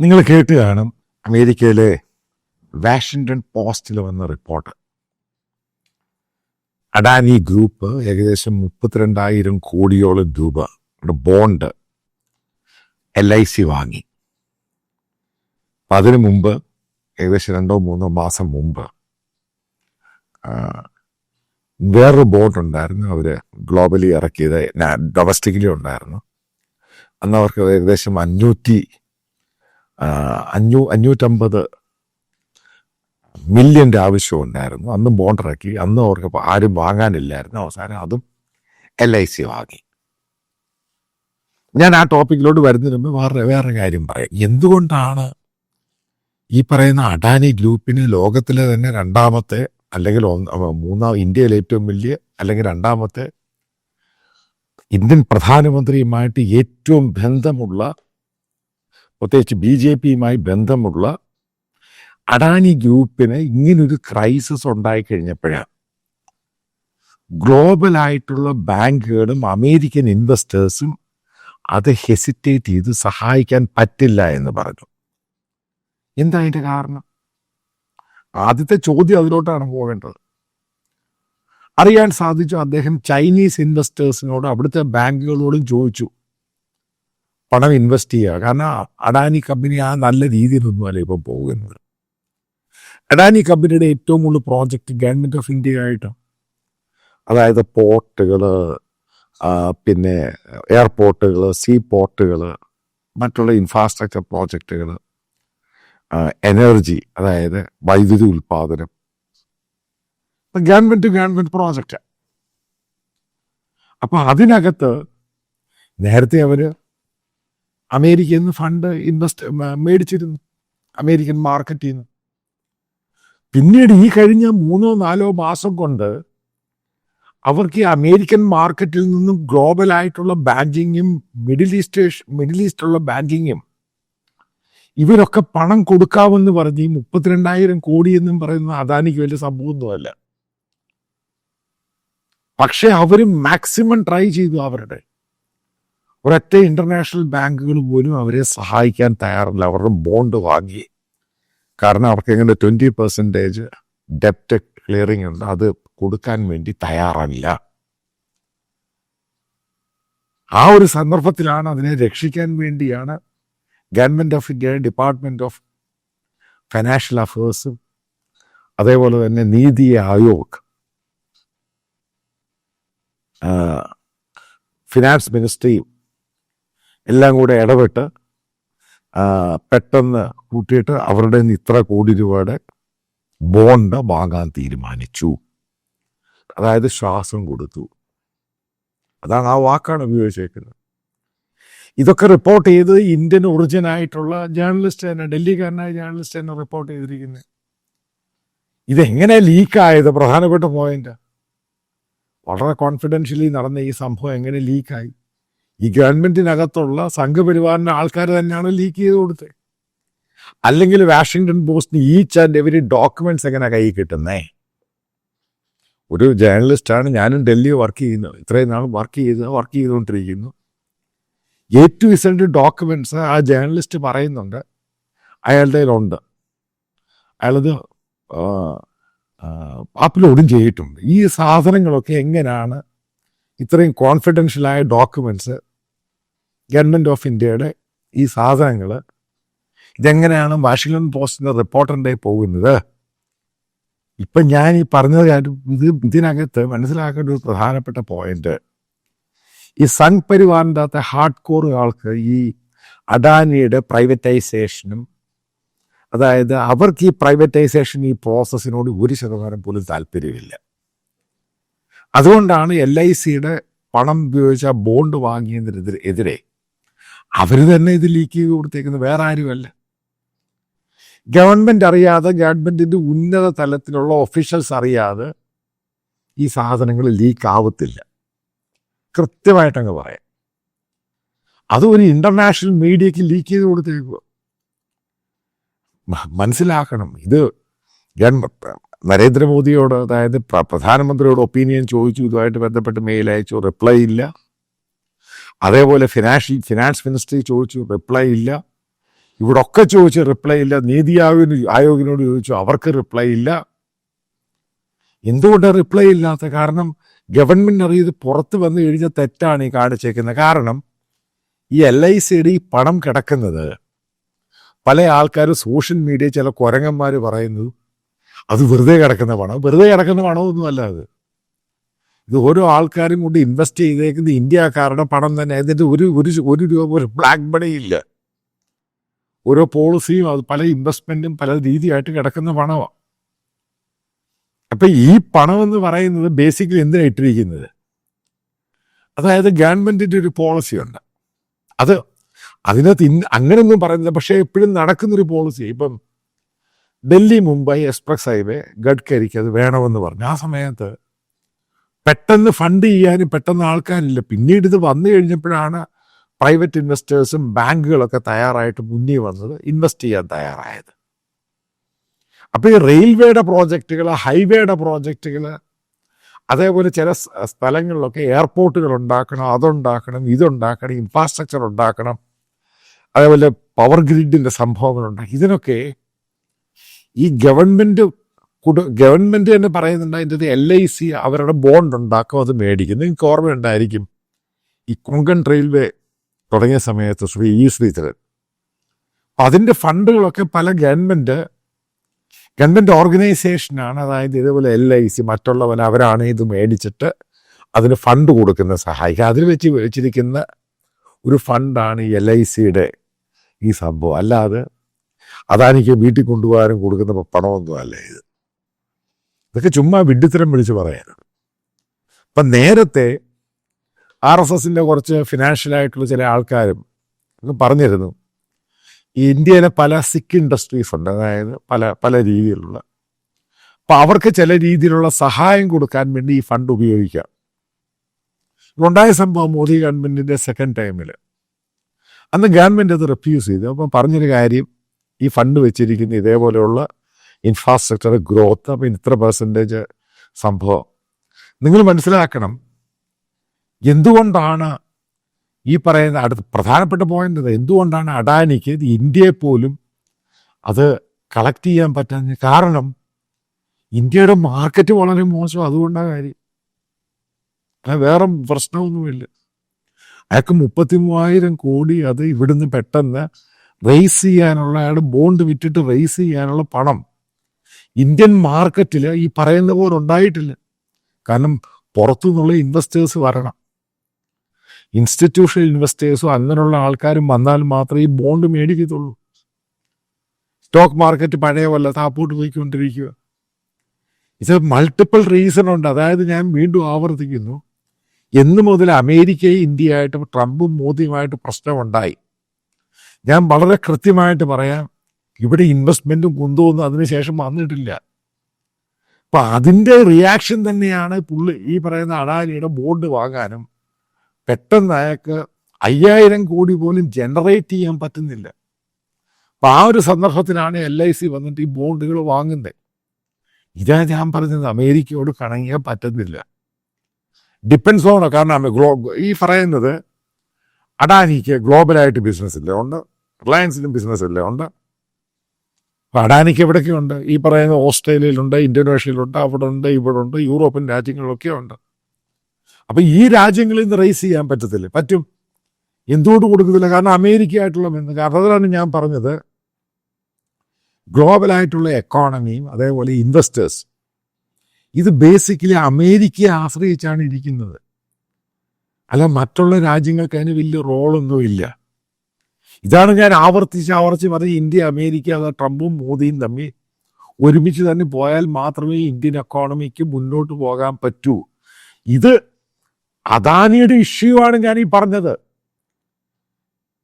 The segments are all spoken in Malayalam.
നിങ്ങൾ കേട്ട് കാണും അമേരിക്കയിലെ വാഷിങ്ടൺ പോസ്റ്റിൽ വന്ന റിപ്പോർട്ട്. അഡാനി ഗ്രൂപ്പ് ഏകദേശം മുപ്പത്തിരണ്ടായിരം കോടിയോളം രൂപ ബോണ്ട് എൽ ഐ സി വാങ്ങി. അപ്പം അതിനു മുമ്പ് ഏകദേശം രണ്ടോ മൂന്നോ മാസം മുമ്പ് വേറൊരു ബോട്ട് ഉണ്ടായിരുന്നു. അവർ ഗ്ലോബലി ഇറക്കിയത് ഡൊമസ്റ്റിക്കലി ഉണ്ടായിരുന്നു. അന്ന് അവർക്ക് ഏകദേശം അഞ്ഞൂറ്റി അഞ്ഞൂ അഞ്ഞൂറ്റമ്പത് മില്യന്റെ ആവശ്യം ഉണ്ടായിരുന്നു. അന്ന് ബോണ്ട് ഇറക്കി. അന്ന് അവർക്ക് ആരും വാങ്ങാനില്ലായിരുന്നു. അവസാനം അതും എൽ ഐ സി വാങ്ങി. ഞാൻ ആ ടോപ്പിക്കിലോട്ട് വരുന്നതിന് മുമ്പ് വേറെ വേറെ കാര്യം പറയാം. എന്തുകൊണ്ടാണ് ഈ പറയുന്ന അഡാനി ഗ്രൂപ്പിന് ലോകത്തിലെ തന്നെ രണ്ടാമത്തെ അല്ലെങ്കിൽ മൂന്നാം ഇന്ത്യയിലെ ഏറ്റവും വലിയ അല്ലെങ്കിൽ രണ്ടാമത്തെ ഇന്ത്യൻ പ്രധാനമന്ത്രിയുമായിട്ട് ഏറ്റവും ബന്ധമുള്ള പ്രത്യേകിച്ച് ബി ജെ പിയുമായി ബന്ധമുള്ള അഡാനി ഗ്രൂപ്പിന് ഇങ്ങനൊരു ക്രൈസിസ് ഉണ്ടായിക്കഴിഞ്ഞപ്പോഴാണ് ഗ്ലോബലായിട്ടുള്ള ബാങ്കുകളും അമേരിക്കൻ ഇൻവെസ്റ്റേഴ്സും അത് ഹെസിറ്റേറ്റ് ചെയ്ത് സഹായിക്കാൻ പറ്റില്ല എന്ന് പറഞ്ഞു. എന്താ അതിന്റെ കാരണം? ആദ്യത്തെ ചോദ്യം അതിലോട്ടാണ് പോകേണ്ടത് അറിയാൻ സാധിച്ചു അദ്ദേഹം ചൈനീസ് ഇൻവെസ്റ്റേഴ്സിനോട് അവിടുത്തെ ബാങ്കുകളോടും ചോദിച്ചു. പണം ഇൻവെസ്റ്റ് ചെയ്യുക. കാരണം അഡാനി കമ്പനി ആ നല്ല രീതിയിലൊന്നുമല്ല ഇപ്പം പോകുന്നത്. അഡാനി കമ്പനിയുടെ ഏറ്റവും കൂടുതൽ പ്രോജക്റ്റ് ഗവൺമെന്റ് ഓഫ് ഇന്ത്യ ആയിട്ടാണ്. അതായത് പോർട്ടുകൾ പിന്നെ എയർപോർട്ടുകൾ സീ പോർട്ടുകൾ മറ്റുള്ള ഇൻഫ്രാസ്ട്രക്ചർ പ്രോജക്റ്റുകൾ എനർജി അതായത് വൈദ്യുതി ഉൽപാദനം ടു ഗവൺമെന്റ് പ്രോജക്റ്റ് അപ്പോൾ അതിനകത്ത് നേരത്തെ അവർ അമേരിക്കയിൽ നിന്ന് ഫണ്ട് ഇൻവെസ്റ്റ് മേടിച്ചിരുന്നു. അമേരിക്കൻ മാർക്കറ്റിൽ നിന്ന് പിന്നീട് ഈ കഴിഞ്ഞ മൂന്നോ നാലോ മാസം കൊണ്ട് അവർക്ക് ഈ അമേരിക്കൻ മാർക്കറ്റിൽ നിന്നും ഗ്ലോബൽ ആയിട്ടുള്ള ബാങ്കിങ്ങും മിഡിൽ ഈസ്റ്റ് മിഡിൽ ഈസ്റ്റുള്ള ബാങ്കിങ്ങും ഇവരൊക്കെ പണം കൊടുക്കാമെന്ന് പറഞ്ഞ് ഈ മുപ്പത്തിരണ്ടായിരം കോടി എന്നും പറയുന്ന അദാനിക്ക് വലിയ സംഭവമൊന്നുമല്ല. പക്ഷെ അവർ മാക്സിമം ട്രൈ ചെയ്തു അവരുടെ. ഒരൊറ്റ ഇന്റർനാഷണൽ ബാങ്കുകൾ പോലും അവരെ സഹായിക്കാൻ തയ്യാറില്ല. അവരുടെ ബോണ്ട് വാങ്ങി. കാരണം അവർക്ക് എങ്ങനെ ട്വന്റി പെർസെന്റേജ് ഡെപ്റ്റ് ക്ലിയറിംഗ് ഉണ്ട് അത് കൊടുക്കാൻ വേണ്ടി തയ്യാറല്ല. ആ ഒരു സന്ദർഭത്തിലാണ് അതിനെ രക്ഷിക്കാൻ വേണ്ടിയാണ് government of India department of financial അഫേഴ്സും അതേപോലെ തന്നെ നീതി ആയോഗ് ഫിനാൻസ് മിനിസ്ട്രിയും എല്ലാം കൂടെ ഇടപെട്ട് പെട്ടെന്ന് കൂട്ടിയിട്ട് അവരുടെ നിന്ന് ഇത്ര കോടി രൂപയുടെ ബോണ്ട് വാങ്ങാൻ തീരുമാനിച്ചു. അതായത് ശ്വാസം കൊടുത്തു. അതാണ് ആ വാക്കാണ് ഉപയോഗിച്ചേക്കുന്നത്. ഇതൊക്കെ റിപ്പോർട്ട് ചെയ്ത് ഇന്ത്യൻ ഒറിജിൻ ആയിട്ടുള്ള ജേർണലിസ്റ്റ് തന്നെ ഡൽഹിക്കാരനായ ജേർണലിസ്റ്റ് തന്നെ റിപ്പോർട്ട് ചെയ്തിരിക്കുന്നത് ഇതെങ്ങനെ ലീക്കായത് പ്രധാനപ്പെട്ട പോയിന്റ് വളരെ കോൺഫിഡൻഷ്യലി നടന്ന ഈ സംഭവം എങ്ങനെ ലീക്കായി ഈ ഗവൺമെന്റിനകത്തുള്ള സംഘപരിവാറിന്റെ ആൾക്കാർ തന്നെയാണ് ലീക്ക് ചെയ്ത് കൊടുത്തത്. അല്ലെങ്കിൽ വാഷിങ്ടൺ പോസ്റ്റിന് ഈച്ച് ആൻഡ് എവരി ഡോക്യുമെന്റ്സ് എങ്ങനെ കൈ കിട്ടുന്നേ? ഒരു ജേർണലിസ്റ്റാണ് ഞാനും ഡൽഹി വർക്ക് ചെയ്യുന്നത്. ഇത്രയും നാൾ വർക്ക് ചെയ്ത് വർക്ക് ചെയ്തുകൊണ്ടിരിക്കുന്നു. എ ടു ഇസൻഡ് ഡോക്യുമെന്റ്സ് ആ ജേർണലിസ്റ്റ് പറയുന്നുണ്ട്. അയാളുടെ കയ്യിലുണ്ട് അയാളത് അപ്ലോഡും ചെയ്തിട്ടുണ്ട്. ഈ സാധനങ്ങളൊക്കെ എങ്ങനെയാണ് ഇത്രയും കോൺഫിഡൻഷ്യലായ ഡോക്യുമെന്റ്സ് ഗവൺമെന്റ് ഓഫ് ഇന്ത്യയുടെ ഈ സാധനങ്ങൾ ഇതെങ്ങനെയാണ് വാഷിംഗ്ടൺ പോസ്റ്റിന്റെ റിപ്പോർട്ടറിന്റെ പോകുന്നത്? ഇപ്പം ഞാൻ ഈ പറഞ്ഞത് ഇത് ഇതിനകത്ത് മനസ്സിലാക്കേണ്ട ഒരു പ്രധാനപ്പെട്ട പോയിന്റ്. ഈ സംഘ് പരിവാറിന്റെ അകത്തെ ഹാർഡ് കോർ ആൾക്ക് ഈ അഡാനിയുടെ പ്രൈവറ്റൈസേഷനും അതായത് അവർക്ക് ഈ പ്രൈവറ്റൈസേഷൻ ഈ പ്രോസസ്സിനോട് ഒരു ശതമാനം പോലും താല്പര്യമില്ല. അതുകൊണ്ടാണ് എൽ ഐ സിയുടെ പണം ഉപയോഗിച്ച ബോണ്ട് വാങ്ങിയതിനെതിരെ അവർ തന്നെ ഇത് ലീക്ക് ചെയ്ത് കൊടുത്തേക്കുന്നത്. വേറെ ആരുമല്ല. ഗവൺമെന്റ് അറിയാതെ ഗവൺമെന്റിന്റെ ഉന്നത തലത്തിലുള്ള ഒഫീഷ്യൽസ് അറിയാതെ ഈ സാധനങ്ങൾ ലീക്ക് ആവത്തില്ല. കൃത്യമായിട്ടങ്ങ് പറയാം. അത് ഒരു ഇന്റർനാഷണൽ മീഡിയക്ക് ലീക്ക് ചെയ്ത് കൊടുത്തേക്കുക മനസ്സിലാക്കണം. ഇത് ഞാൻ നരേന്ദ്രമോദിയോട് അതായത് പ്രധാനമന്ത്രിയോട് ഒപ്പീനിയൻ ചോദിച്ചു. ഇതുമായിട്ട് ബന്ധപ്പെട്ട് മെയിൽ അയച്ചു. റിപ്ലൈ ഇല്ല. അതേപോലെ ഫിനാൻഷ്യൽ ഫിനാൻസ് മിനിസ്ട്രി ചോദിച്ചു റിപ്ലൈ ഇല്ല. ഇവിടെ ഒക്കെ ചോദിച്ചു റിപ്ലൈ ഇല്ല. നീതി ആയോഗിന് ആയോഗിനോട് ചോദിച്ചു അവർക്ക് റിപ്ലൈ ഇല്ല. എന്തുകൊണ്ട് റിപ്ലൈ ഇല്ലാത്ത? കാരണം ഗവൺമെന്റ് അറിയത് പുറത്ത് വന്നു കഴിഞ്ഞ തെറ്റാണ് ഈ കാണിച്ചേക്കുന്നത് കാരണം ഈ എൽ ഐ സിയുടെ ഈ പണം കിടക്കുന്നത്. പല ആൾക്കാരും സോഷ്യൽ മീഡിയ ചില കുരങ്ങന്മാർ പറയുന്നത് അത് വെറുതെ കിടക്കുന്ന പണം. വെറുതെ കിടക്കുന്ന പണമൊന്നുമല്ല അത്. ഇത് ഓരോ ആൾക്കാരും കൊണ്ട് ഇൻവെസ്റ്റ് ചെയ്തേക്കുന്നത് ഇന്ത്യക്കാരുടെ പണം തന്നെ. അതിന്റെ ഒരു ഒരു ഒരു രൂപ ഒരു ബ്ലാക്ക് മണി ഇല്ല. ഓരോ പോളിസിയും അത് പല ഇൻവെസ്റ്റ്മെന്റും പല രീതിയായിട്ട് കിടക്കുന്ന പണമാണ് അപ്പം ഈ പണം എന്ന് പറയുന്നത് ബേസിക്കലി എന്തിനാണ് ഇട്ടിരിക്കുന്നത്? അതായത് ഗവൺമെന്റിന്റെ ഒരു പോളിസി ഉണ്ട്. അത് അതിനകത്ത് ഇന്ന് അങ്ങനെയൊന്നും പറയുന്നില്ല. പക്ഷേ എപ്പോഴും നടക്കുന്നൊരു പോളിസി ഇപ്പം ഡൽഹി മുംബൈ എക്സ്പ്രസ് ഹൈവേ ഗഡ്കരിക്ക് അത് വേണമെന്ന് പറഞ്ഞു. ആ സമയത്ത് പെട്ടെന്ന് ഫണ്ട് ചെയ്യാനും പെട്ടെന്ന് ആൾക്കാരില്ല. പിന്നീട് ഇത് വന്നു കഴിഞ്ഞപ്പോഴാണ് പ്രൈവറ്റ് ഇൻവെസ്റ്റേഴ്സും ബാങ്കുകളൊക്കെ തയ്യാറായിട്ട് മുന്നിൽ വന്നത് ഇൻവെസ്റ്റ് ചെയ്യാൻ തയ്യാറായത്. അപ്പോൾ ഈ റെയിൽവേയുടെ പ്രോജക്റ്റുകൾ ഹൈവേയുടെ പ്രോജക്റ്റുകൾ അതേപോലെ ചില സ്ഥലങ്ങളിലൊക്കെ എയർപോർട്ടുകൾ ഉണ്ടാക്കണം അതുണ്ടാക്കണം ഇതുണ്ടാക്കണം ഇൻഫ്രാസ്ട്രക്ചർ ഉണ്ടാക്കണം അതേപോലെ പവർ ഗ്രിഡിന്റെ സംഭവങ്ങളുണ്ടാക്കി ഇതിനൊക്കെ ഈ ഗവൺമെന്റ് കുട ഗവൺമെന്റ് തന്നെ പറയുന്നുണ്ട് അതിന്റെ എൽ ഐ സി അവരുടെ ബോണ്ട് ഉണ്ടാക്കും അത് മേടിക്കും. നിങ്ങൾക്ക് ഓർമ്മയുണ്ടായിരിക്കും. ഈ കൊങ്കൺ റെയിൽവേ തുടങ്ങിയ സമയത്ത് ശ്രീ ഇ ശ്രീധരൻ. അതിന്റെ ഫണ്ടുകളൊക്കെ പല ഗവൺമെന്റ് ഗവൺമെന്റ് ഓർഗനൈസേഷനാണ്. അതായത് ഇതേപോലെ എൽ ഐ സി മറ്റുള്ളവൻ അവരാണ് ഇത് മേടിച്ചിട്ട് അതിന് ഫണ്ട് കൊടുക്കുന്ന സഹായിക്കുക. അതിൽ വെച്ച് വെച്ചിരിക്കുന്ന ഒരു ഫണ്ടാണ് ഈ എൽ ഐ സിയുടെ ഈ സംഭവം. അല്ലാതെ അതാണ് അതാനിക്ക് വീട്ടിൽ കൊണ്ടുപോകാനും കൊടുക്കുന്ന പണമൊന്നും അല്ല ഇത്. ഇതൊക്കെ ചുമ്മാ വിഡ്ഢിത്തരം വിളിച്ച് പറയാനാണ് അപ്പം നേരത്തെ ആർ എസ് എസിന്റെ കുറച്ച് ഫിനാൻഷ്യലായിട്ടുള്ള ചില ആൾക്കാരും പറഞ്ഞിരുന്നു. ഇന്ത്യയിലെ പല സിക്ക് ഇൻഡസ്ട്രീസ് ഉണ്ട് അതായത് പല പല രീതിയിലുള്ള. അപ്പം അവർക്ക് ചില രീതിയിലുള്ള സഹായം കൊടുക്കാൻ വേണ്ടി ഈ ഫണ്ട് ഉപയോഗിക്കാം. ഉണ്ടായ സംഭവം മോദി ഗവൺമെന്റിന്റെ സെക്കൻഡ് ടൈമിൽ അന്ന് ഗവൺമെന്റ് അത് റിഫ്യൂസ് ചെയ്തു. അപ്പം പറഞ്ഞൊരു കാര്യം ഈ ഫണ്ട് വെച്ചിരിക്കുന്ന ഇതേപോലെയുള്ള ഇൻഫ്രാസ്ട്രക്ചർ ഗ്രോത്ത് അപ്പം ഇത്ര പെർസെന്റേജ് സംഭവം. നിങ്ങൾ മനസ്സിലാക്കണം എന്തുകൊണ്ടാണ് ഈ പറയുന്ന അടുത്ത പ്രധാനപ്പെട്ട പോയിന്റ് എന്തുകൊണ്ടാണ് അഡാനിക്ക് ഇന്ത്യയെ പോലും അത് കളക്ട് ചെയ്യാൻ പറ്റാഞ്ഞ കാരണം ഇന്ത്യയുടെ മാർക്കറ്റ് വളരെ മോശം. അതുകൊണ്ടാണ് കാര്യം. വേറെ പ്രശ്നമൊന്നുമില്ല. അയാൾക്ക് മുപ്പത്തി മൂവായിരം കോടി അത് ഇവിടുന്ന് പെട്ടെന്ന് റേസ് ചെയ്യാനുള്ള അയാൾ ബോണ്ട് വിറ്റിട്ട് റേസ് ചെയ്യാനുള്ള പണം ഇന്ത്യൻ മാർക്കറ്റിൽ ഈ പറയുന്ന പോലെ ഉണ്ടായിട്ടില്ല. കാരണം പുറത്തു നിന്നുള്ള ഇൻവെസ്റ്റേഴ്സ് വരണം ഇൻസ്റ്റിറ്റ്യൂഷണൽ ഇൻവെസ്റ്റേഴ്സും അങ്ങനെയുള്ള ആൾക്കാരും വന്നാൽ മാത്രമേ ഈ ബോണ്ട് മേടിക്കത്തുള്ളൂ. സ്റ്റോക്ക് മാർക്കറ്റ് പഴയ പോലെ താപ്പോട്ട് പോയിക്കൊണ്ടിരിക്കുക. ഇത് മൾട്ടിപ്പിൾ റീസൺ ഉണ്ട്. അതായത് ഞാൻ വീണ്ടും ആവർത്തിക്കുന്നു. എന്ന് മുതൽ അമേരിക്കയും ഇന്ത്യയായിട്ടും ട്രംപും മോദിയുമായിട്ട് പ്രശ്നമുണ്ടായി. ഞാൻ വളരെ കൃത്യമായിട്ട് പറയാം. ഇവിടെ ഇൻവെസ്റ്റ്മെന്റും കുന്തമൊന്നും അതിനുശേഷം വന്നിട്ടില്ല. അപ്പം അതിന്റെ റിയാക്ഷൻ തന്നെയാണ് പുള്ളി ഈ പറയുന്ന അഡാനിയുടെ ബോണ്ട് വാങ്ങാനും. പെട്ടെന്ന് അയാൾക്ക് അയ്യായിരം കോടി പോലും ജനറേറ്റ് ചെയ്യാൻ പറ്റുന്നില്ല. അപ്പം ആ ഒരു സന്ദർഭത്തിലാണ് എൽ ഐ സി വന്നിട്ട് ഈ ബോണ്ടുകൾ വാങ്ങുന്നത് ഇതാ ഞാൻ പറഞ്ഞത് അമേരിക്കയോട് കണങ്ങിയാൽ പറ്റുന്നില്ല. ഡിപ്പെൻസ് ഓൺ കാരണം ഗ്ലോ ഈ പറയുന്നത് അഡാനിക്ക് ഗ്ലോബലായിട്ട് ബിസിനസ് ഇല്ല. ഉണ്ട് റിലയൻസിനും ബിസിനസ് ഇല്ല. ഉണ്ട് അപ്പൊ അഡാനിക്ക് എവിടെയൊക്കെയുണ്ട് ഈ പറയുന്ന ഓസ്ട്രേലിയയിലുണ്ട് ഇന്തോനേഷ്യയിലുണ്ട് അവിടെ ഉണ്ട് ഇവിടെ ഉണ്ട് യൂറോപ്യൻ രാജ്യങ്ങളിലൊക്കെ ഉണ്ട്. അപ്പം ഈ രാജ്യങ്ങളിൽ നിന്ന് റേസ് ചെയ്യാൻ പറ്റത്തില്ല? പറ്റും. എന്തുകൊണ്ട് കൊടുക്കത്തില്ല കാരണം അമേരിക്ക ആയിട്ടുള്ള ബന്ധം. കാരണം അതാണ് ഞാൻ പറഞ്ഞത്. ഗ്ലോബലായിട്ടുള്ള എക്കോണമിയും അതേപോലെ ഇൻവെസ്റ്റേഴ്സ് ഇത് ബേസിക്കലി അമേരിക്കയെ ആശ്രയിച്ചാണ് ഇരിക്കുന്നത്. അല്ല മറ്റുള്ള രാജ്യങ്ങൾക്ക് അതിന് വലിയ റോളൊന്നും ഇല്ല ഇതാണ് ഞാൻ ആവർത്തിച്ച് ആവർത്തിച്ച് പറഞ്ഞ് ഇന്ത്യ അമേരിക്ക ട്രംപും മോദിയും തമ്മിൽ ഒരുമിച്ച് തന്നെ പോയാൽ മാത്രമേ ഇന്ത്യൻ എക്കോണമിക്ക് മുന്നോട്ട് പോകാൻ പറ്റൂ. ഇത് അദാനിയുടെ ഇഷ്യൂ ആണ് ഞാൻ ഈ പറഞ്ഞത്.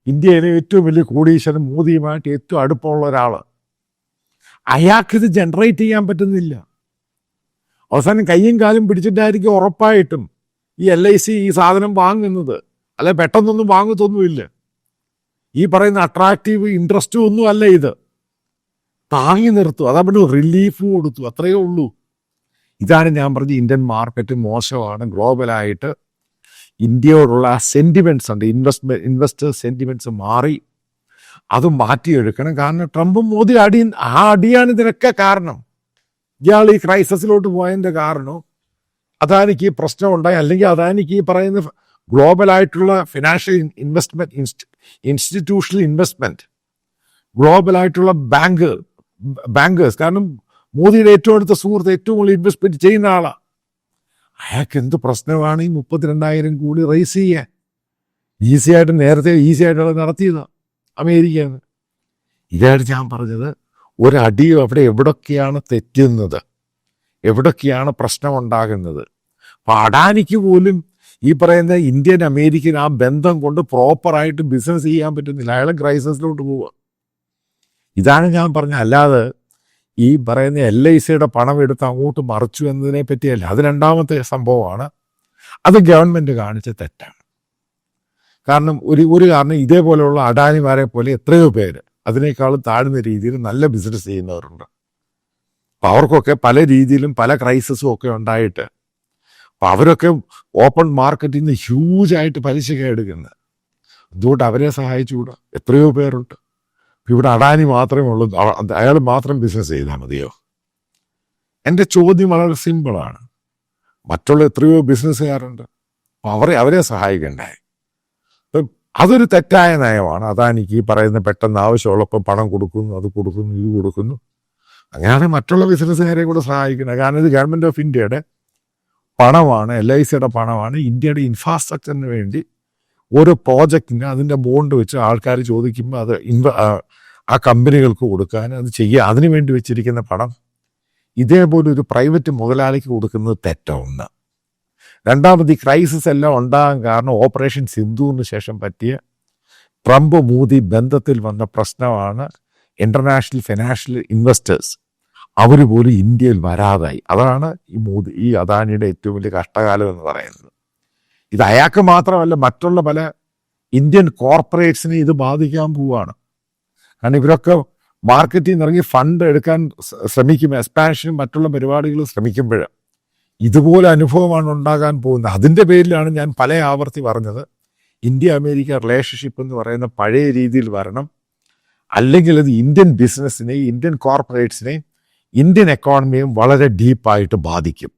ഇന്ത്യയിലെ ഏറ്റവും വലിയ കോടീശ്വരൻ മോദിയുമായിട്ട് ഏറ്റവും അടുപ്പമുള്ള ഒരാൾ ഇത് ജനറേറ്റ് ചെയ്യാൻ പറ്റുന്നില്ല. അവസാനം കയ്യും കാലും പിടിച്ചിട്ടായിരിക്കും ഉറപ്പായിട്ടും ഈ എൽ ഐ സി ഈ സാധനം വാങ്ങുന്നത്. അല്ലെ പെട്ടെന്നൊന്നും വാങ്ങത്തൊന്നുമില്ല ഈ പറയുന്ന അട്രാക്റ്റീവ് ഇൻട്രസ്റ്റും ഒന്നും അല്ല ഇത്. താങ്ങി നിർത്തും. അതാ പറഞ്ഞു റിലീഫ് കൊടുത്തു. അത്രയേ ഉള്ളൂ. ഇതാണ് ഞാൻ പറഞ്ഞത് ഇന്ത്യൻ മാർക്കറ്റ് മോശമാണ്. ഗ്ലോബലായിട്ട് ഇന്ത്യയോടുള്ള ആ സെന്റിമെന്റ്സ് ഉണ്ട്. ഇൻവെസ്റ്റ്മെന്റ് ഇൻവെസ്റ്റേഴ്സ് സെന്റിമെന്റ്സ് മാറി. അത് മാറ്റിയെടുക്കണം. കാരണം ട്രംപും മോദി അടി ആ അടിയാണ് ഇതിനൊക്കെ കാരണം. ഇയാൾ ഈ ക്രൈസിസിലോട്ട് പോയതിന്റെ കാരണം. അതാനിക്ക് ഈ പ്രശ്നം ഉണ്ടായി. അല്ലെങ്കിൽ അതാനിക്ക് ഈ പറയുന്ന ഗ്ലോബലായിട്ടുള്ള ഫിനാൻഷ്യൽ ഇൻവെസ്റ്റ്മെന്റ് ഇൻസ്റ്റിറ്റ്യൂഷണൽ ഇൻവെസ്റ്റ്മെന്റ് ഗ്ലോബലായിട്ടുള്ള ബാങ്ക് ബാങ്കേഴ്സ് കാരണം മോദിയുടെ ഏറ്റവും അടുത്ത സുഹൃത്ത് ഏറ്റവും കൂടുതൽ ഇൻവെസ്റ്റ്മെന്റ് ചെയ്യുന്ന ആളാണ് അയാൾക്ക് എന്ത് പ്രശ്നമാണ് ഈ മുപ്പത്തിരണ്ടായിരം കോടി റേസ് ചെയ്യാൻ? ഈസി ആയിട്ട് നേരത്തെ ഈസി ആയിട്ടുള്ള നടത്തിയത് അമേരിക്ക നിന്ന് ഇതായിട്ട് ഞാൻ പറഞ്ഞത് ഒരടി അവിടെ എവിടൊക്കെയാണ് തെറ്റുന്നത്? എവിടൊക്കെയാണ് പ്രശ്നമുണ്ടാകുന്നത്? അപ്പം അഡാനിക്ക് പോലും ഈ പറയുന്ന ഇന്ത്യൻ അമേരിക്കൻ ആ ബന്ധം കൊണ്ട് പ്രോപ്പറായിട്ട് ബിസിനസ് ചെയ്യാൻ പറ്റുന്നില്ല. അയാൾ ക്രൈസിസിലോട്ട് പോവുക ഇതാണ് ഞാൻ പറഞ്ഞത്. അല്ലാതെ ഈ പറയുന്ന എൽ ഐ സിയുടെ പണം എടുത്ത് അങ്ങോട്ട് മറിച്ചു എന്നതിനെ പറ്റിയല്ല. അത് രണ്ടാമത്തെ സംഭവമാണ്. അത് ഗവൺമെന്റ് കാണിച്ച തെറ്റാണ്. കാരണം ഒരു ഒരു കാരണം ഇതേപോലെയുള്ള അഡാനിമാരെ പോലെ എത്രയോ പേര് അതിനേക്കാളും താഴ്ന്ന രീതിയിൽ നല്ല ബിസിനസ് ചെയ്യുന്നവരുണ്ട്. അപ്പോൾ അവർക്കൊക്കെ പല രീതിയിലും പല ക്രൈസിസും ഒക്കെ ഉണ്ടായിട്ട് അപ്പം അവരൊക്കെ ഓപ്പൺ മാർക്കറ്റിൽ നിന്ന് ഹ്യൂജായിട്ട് പലിശ എടുക്കുന്നത് എന്തുകൊണ്ട് അവരെ സഹായിച്ചുകൂടാ? എത്രയോ പേരുണ്ട്. ഇവിടെ അഡാനി മാത്രമേ ഉള്ളൂ. അയാൾ മാത്രം ബിസിനസ് ചെയ്താൽ മതിയോ? എന്റെ ചോദ്യം വളരെ സിമ്പിളാണ് മറ്റുള്ള എത്രയോ ബിസിനസ്സുകാരുണ്ട് അവരെ അവരെ സഹായിക്കണ്ടേ? അതൊരു തെറ്റായ നയമാണ്. അദാനിക്ക് ഈ പറയുന്ന പെട്ടെന്ന് ആവശ്യമുള്ളപ്പോൾ പണം കൊടുക്കുന്നു അത് കൊടുക്കുന്നു ഇത് കൊടുക്കുന്നു. അങ്ങനെയാണ് മറ്റുള്ള ബിസിനസ്സുകാരെ കൂടെ സഹായിക്കുന്നത് കാരണം ഇത് ഗവൺമെന്റ് ഓഫ് ഇന്ത്യയുടെ പണമാണ് എൽ ഐ സിയുടെ പണമാണ് ഇന്ത്യയുടെ ഇൻഫ്രാസ്ട്രക്ചറിന് വേണ്ടി ഓരോ പ്രോജക്റ്റിന് അതിന്റെ ബോണ്ട് വെച്ച് ആൾക്കാർ ചോദിക്കുമ്പോൾ അത് ഇൻവ ആ- കമ്പനികൾക്ക് കൊടുക്കാൻ അത് ചെയ്യുക അതിനു വേണ്ടി വെച്ചിരിക്കുന്ന പണം ഇതേപോലെ ഒരു പ്രൈവറ്റ് മുതലാളിക്ക് കൊടുക്കുന്നത് തെറ്റൊന്ന് രണ്ടാമത് ഈ ക്രൈസിസ് എല്ലാം ഉണ്ടാകാൻ കാരണം ഓപ്പറേഷൻ സിന്ധുവിന് ശേഷം പറ്റിയ ട്രംപ് മോദി ബന്ധത്തിൽ വന്ന പ്രശ്നമാണ് ഇന്റർനാഷണൽ ഫിനാൻഷ്യൽ ഇൻവെസ്റ്റേഴ്സ് അവർ പോലും ഇന്ത്യയിൽ വരാതായി. അതാണ് ഈ മോദി ഈ അദാനിയുടെ ഏറ്റവും വലിയ കഷ്ടകാലം എന്ന് പറയുന്നത്. ഇത് അയാൾക്ക് മാത്രമല്ല മറ്റുള്ള പല ഇന്ത്യൻ കോർപ്പറേറ്റ്സിനെ ഇത് ബാധിക്കാൻ പോവുകയാണ് കാരണം ഇവരൊക്കെ മാർക്കറ്റിൽ നിന്ന് ഇറങ്ങി ഫണ്ട് എടുക്കാൻ ശ്രമിക്കും എക്സ്പാൻഷനും മറ്റുള്ള പരിപാടികളും ശ്രമിക്കുമ്പോൾ ഇതുപോലെ അനുഭവമാണ് ഉണ്ടാകാൻ പോകുന്നത്. അതിന്റെ പേരിലാണ് ഞാൻ പല ആവർത്തി പറഞ്ഞത്. ഇന്ത്യ അമേരിക്ക റിലേഷൻഷിപ്പ് എന്ന് പറയുന്ന പഴയ രീതിയിൽ വരണം. അല്ലെങ്കിൽ അത് ഇന്ത്യൻ ബിസിനസ്സിനെയും ഇന്ത്യൻ കോർപ്പറേറ്റ്സിനെയും ഇന്ത്യൻ എക്കോണമിയും വളരെ ഡീപ്പായിട്ട് ബാധിക്കും.